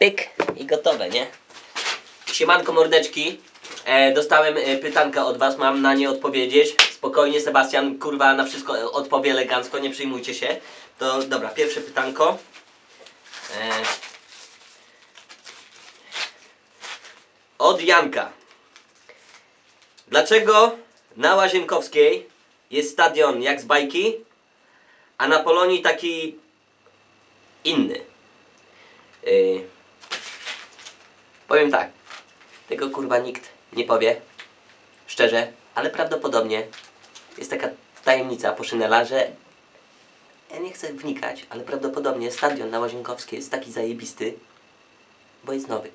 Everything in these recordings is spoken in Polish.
Pyk i gotowe, nie? Siemanko mordeczki. E, dostałem e, pytanka od was, mam na nie odpowiedzieć. Spokojnie, Sebastian, kurwa, na wszystko e, odpowie elegancko, nie przejmujcie się. To dobra, pierwsze pytanko. E, od Janka. Dlaczego na Łazienkowskiej jest stadion jak z bajki, a na Polonii taki inny? Yy, powiem tak. Tego kurwa nikt nie powie. Szczerze, ale prawdopodobnie jest taka tajemnica Poszynela, że ja nie chcę wnikać, ale prawdopodobnie stadion na Łazienkowskiej jest taki zajebisty, bo jest nowy.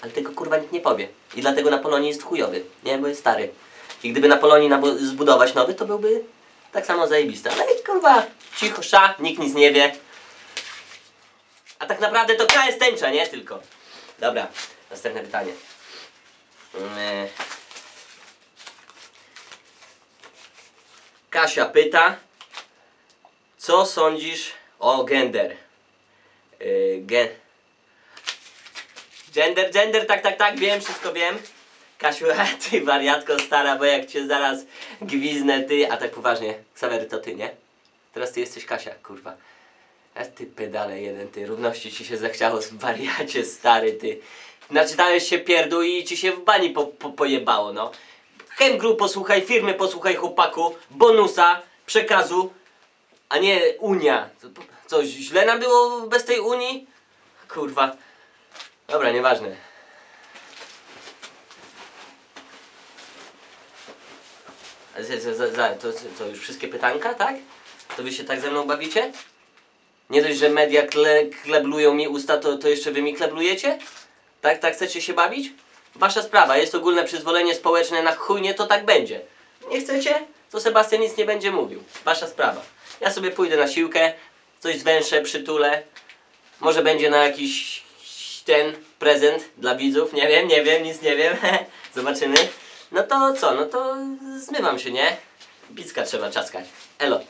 Ale tego kurwa nikt nie powie. I dlatego na Polonii jest chujowy, nie? Bo jest stary. I gdyby na Polonii zbudować nowy, to byłby tak samo zajebisty. Ale kurwa, cicho, sza, nikt nic nie wie. A tak naprawdę to KS tęcza, nie? Tylko. Dobra, następne pytanie. Mm, Kasia pyta, co sądzisz o gender? Yy, gen... Gender, gender, tak, tak, tak, wiem, wszystko wiem. Kasiu, ty wariatko stara, bo jak cię zaraz gwiznę ty, a tak poważnie, Ksawery to ty, nie? Teraz ty jesteś Kasia, kurwa. A ty pedale jeden, ty, równości ci się zachciało, wariacie stary, ty. Naczytałeś się pierdół i ci się w bani po, po, pojebało, no. Chemgru posłuchaj, firmy posłuchaj chłopaku, bonusa, przekazu, a nie Unia. Co- Coś źle nam było bez tej Unii? Kurwa. Dobra, nieważne. Za- za- za- To, to już wszystkie pytanka, tak? To wy się tak ze mną bawicie? Nie dość, że media kle, kleblują mi usta, to, to jeszcze wy mi kleblujecie? Tak, tak chcecie się bawić? Wasza sprawa, jest ogólne przyzwolenie społeczne na chujnie, to tak będzie. Nie chcecie? To Sebastian nic nie będzie mówił. Wasza sprawa. Ja sobie pójdę na siłkę, coś zwęszę, przytulę. Może będzie na jakiś ten prezent dla widzów, nie wiem, nie wiem, nic nie wiem. Zobaczymy. No to co, no to zmywam się, nie? Bicka trzeba czaskać. Elo.